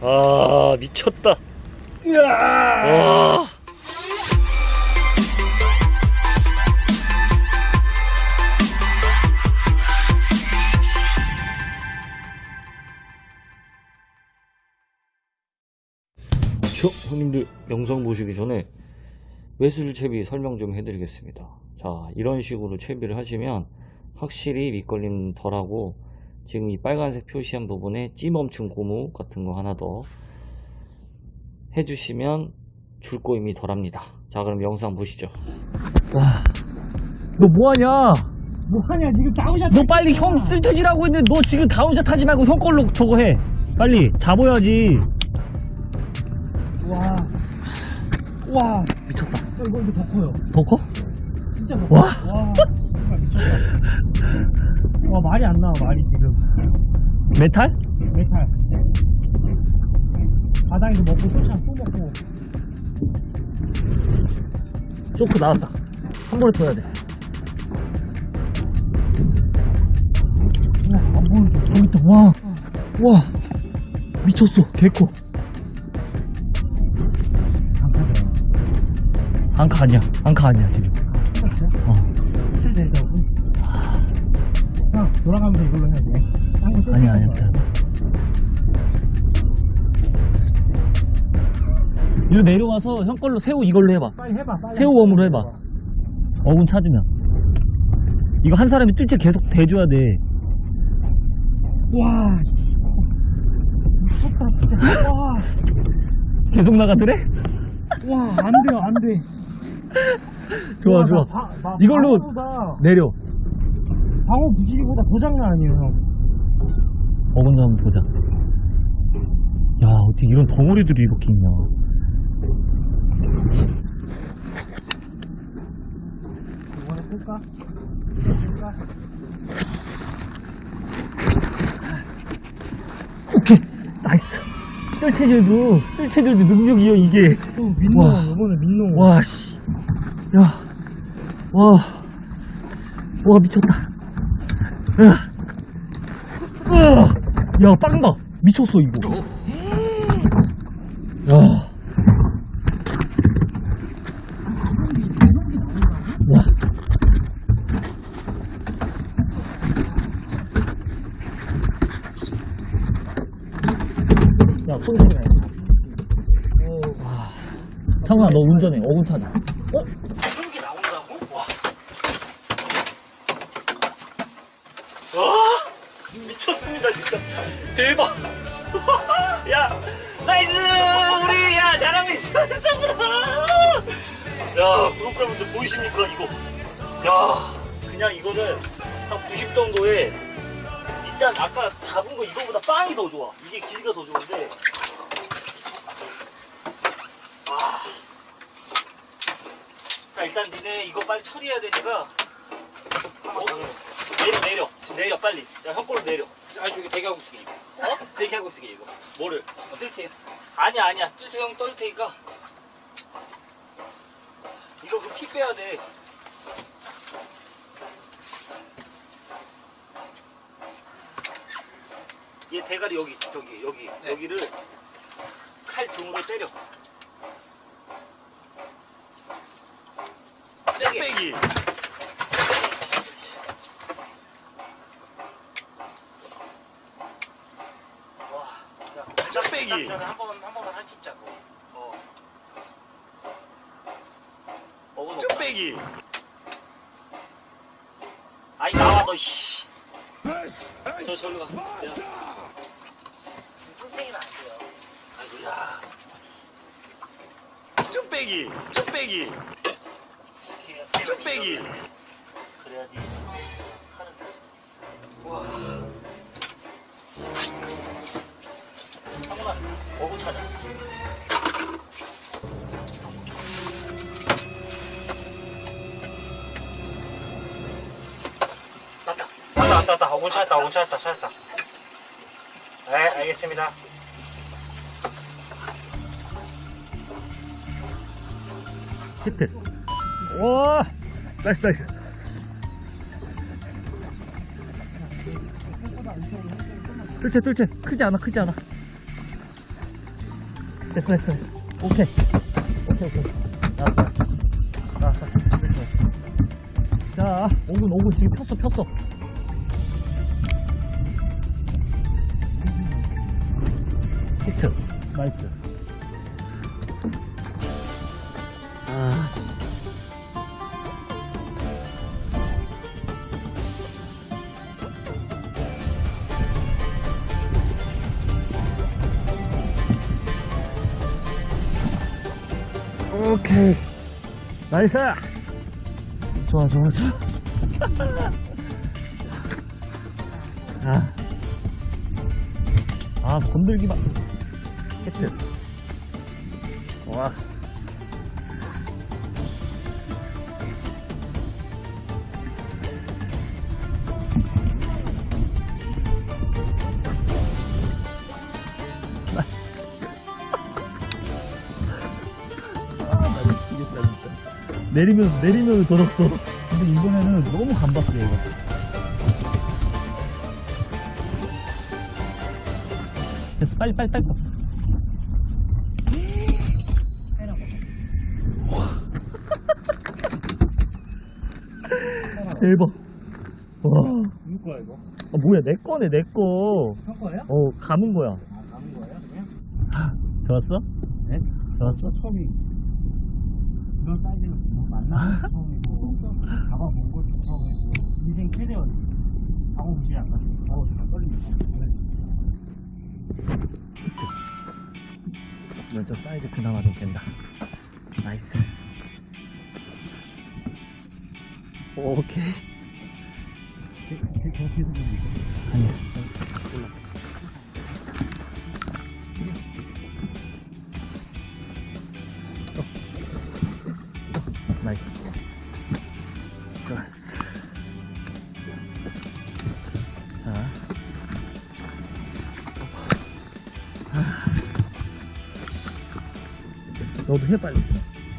아 미쳤다. 와. 저, 형님들 영상 보시기 전에 외술 채비 설명 좀 해드리겠습니다. 자, 이런 식으로 채비를 하시면 확실히 밑걸림 덜하고 지금 이 빨간색 표시한 부분에 찌멈춘 고무 같은 거 하나 더 해주시면 줄꼬임이 덜합니다. 자, 그럼 영상 보시죠. 와, 너 뭐하냐? 뭐하냐 지금 다운샷 너 빨리 형 쓸데지라고 했는데 너 지금 다운샷 하지 말고 형 걸로 저거 해. 빨리 잡아야지. 와. 와. 미쳤다. 야, 이거 이거 더 커요. 더 커? 진짜 더 커. 와. 와. 정말 미쳤다. 와 말이 안 나와 말이 지금. 메탈? 메탈. 바닥에서 먹고 소시장 또 먹고. 쇼크 나왔다. 한 번에 둬야 돼. 와, 안 보이죠? 저기 있다. 와. 와. 미쳤어. 개코. 안카 아니야. 안카 아니야, 지금. 돌아가면서 이걸로 해야 돼. 아니야. 없어요. 이리로 내려와서 형 걸로 새우 이걸로 해봐. 빨리 해봐. 빨리. 새우 웜으로 해봐. 어군 찾으면. 이거 한 사람이 뜰채 계속 대줘야 돼. 와. 씨. 미쳤다 진짜. 와. 계속 나가더래? 와, 안 돼요, 안 돼. 좋아, 와, 좋아. 나 바- 나 이걸로- 방어보다, 내려. 방어 부시기보다 더 장난 아니에요, 형. 좀 한번 보자. 야, 어떻게 이런 덩어리들이 이렇게 있냐. 이번에 끌까? 끌까? 오케이. 나이스. 뜰채질도, 뜰채질도 능력이요, 이게. 또 와. 민농, 이번에 민농. 와, 씨. 야. 와. 와, 미쳤다. 으아. 야, 빵 봐. 미쳤어, 이거. 야. 와. 야, 손 잡아야 와. 창훈아, 너 운전해. 어군 타자. 어? 그런 게 나온다고? 와. 와. 미쳤습니다, 진짜. 대박. 야, 나이스! 우리, 야, 잘하고 있어. 창훈아. 야, 구독자분들 보이십니까, 이거? 야, 그냥 이거는 한 90 정도에 일단 아까 잡은 거 이거보다 빵이 더 좋아. 이게 길이가 더 좋은데. 자 일단 니네 이거 빨리 처리해야 되니까 어? 내려 내려 내려 빨리 야 하고 있을게 이거 어? 대기하고 있을게 이거. 뭐를? 어, 뜰채 아니야 아니야. 뜰채 형떨 테니까. 이거 그피 빼야 돼. 얘 대가리 여기 저기 여기 네. 여기를 칼 등으로 때려. 세게 빼기 자, 빼기. 한 번만 칩자고. 어. 너. 빼기 아이 나와 너 씨. 저 저리 가. 야. 뚱땡이는 안 돼요. 아이고 야. 빼기 빼기 이렇게 빼기 그래야지 칼은 다시 있어. 와 창문아 어구 찾아. 왔다. 왔다 왔다 왔다. 어구 찾았다. 어구 찾았다. 찾았다. 네 알겠습니다. 히트. 와, 나이스 나이스. 뜰채 뜰채 크지 않아 크지 않아 됐어, 됐어. 오케이. 오케이, 오케이. 나왔어. 나왔어. 됐어. 자, 5분, 5분 지금 폈어, 폈어. 히트. 나이스. 아, 오케이. 나이스! 좋아, 좋아, 좋아. 아. 아, 건들기만. 히트. 와. 내리면, 내리면 더럽고. 근데 이번에는 너무 간봤어요, 이거. 됐어, 빨리, 빨리, 빨리. 대박. 와. 누구 거야 이거? 아, 뭐야, 내 거네, 내 거. 형 거예요? 어, 감은 거야. 아 남은 거예요 그냥? 좋았어? 네? 좋았어? 처음이 뭐 만나는 게 처음이고 잡아본 것도 처음이고 인생 최대였어 잡아보지 안 갔으니까 어 정말 떨립니다 먼저 사이즈 그나마 좀 된다. 나이스. 오케이. 아니야. 어. 너도 해 빨리.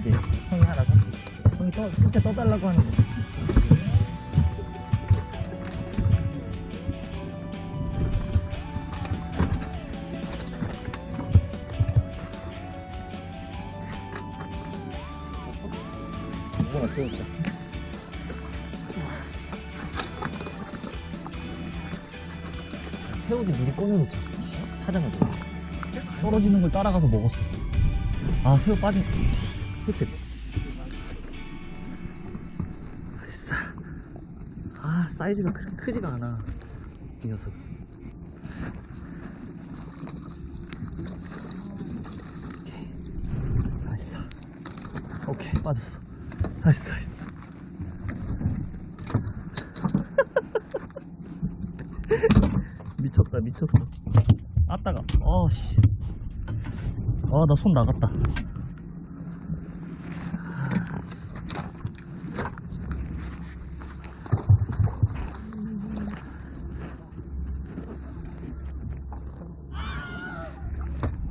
이제 형이 하라고. 형이 떠 진짜 떠달라고 하는 거. 뭐가 뜨겁다. 새우도 미리 꺼내놓자. 사장을 떨어지는 걸 따라가서 먹었어. 아, 새우 빠진. 히트. 아, 사이즈가 크, 크지가 않아. 이 녀석. 오케이. 나이스. 오케이, 빠졌어. 나이스, 나이스. 미쳤다, 미쳤어. 아따가. 어, 씨. 아, 나 손 나갔다.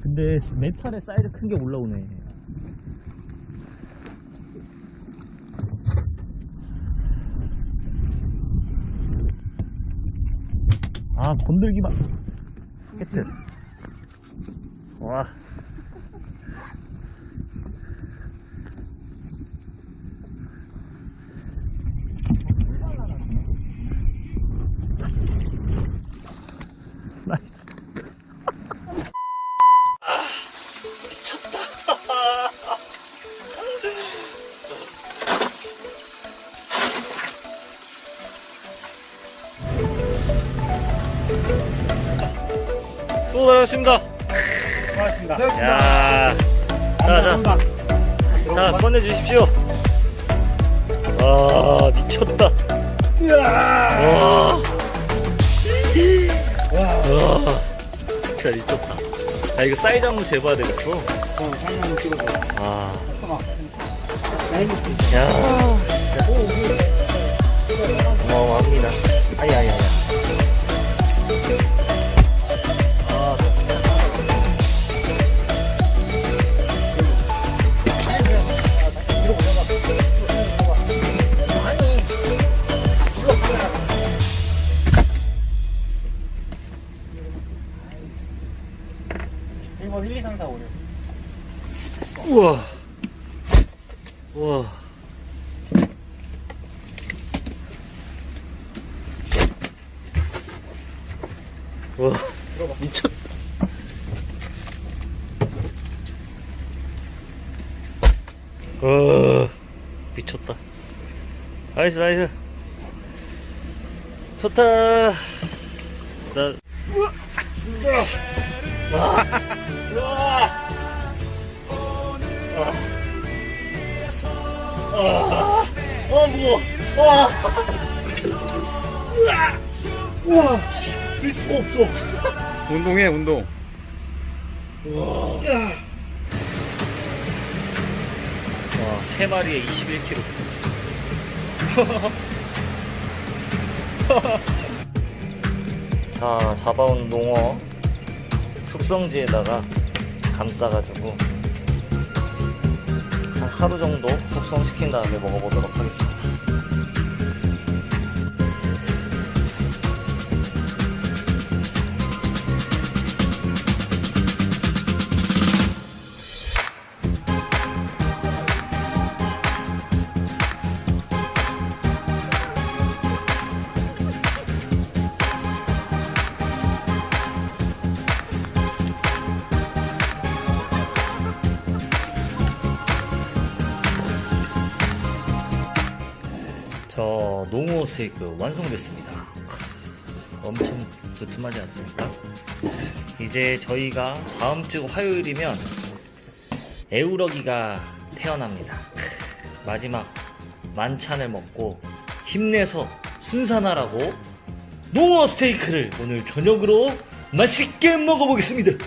근데 메탈의 사이즈 큰 게 올라오네. 아, 건들기만. 히트. 와. 수고 많으셨습니다. 고맙습니다 야. 자, 자. 자, 꺼내 주십시오. 와, 미쳤다. 와. 와. 진짜 미쳤다. 아, 이거 사이즈 한번 재봐야 되겠어. 어 사진 한번 찍어줘 아. 야. 어마어마합니다. 아야야야. 3, 4, 5요 우와. 우와. 우와. 미쳤. 어, 미쳤다. 나이스, 나이스. 좋다. 나, 우와, 진짜. 와, 아, 어, 무거워. 와. 우와. 들 수가 없어. 운동해 운동 와, 세 마리에 21kg. 자, 잡아온 농어 숙성지에다가 감싸가지고 한 하루 정도 숙성시킨 다음에 먹어보도록 하겠습니다. 농어 스테이크 완성됐습니다. 엄청 두툼하지 않습니까? 이제 저희가 다음 주 화요일이면 애우러기가 태어납니다. 마지막 만찬을 먹고 힘내서 순산하라고 농어 스테이크를 오늘 저녁으로 맛있게 먹어보겠습니다.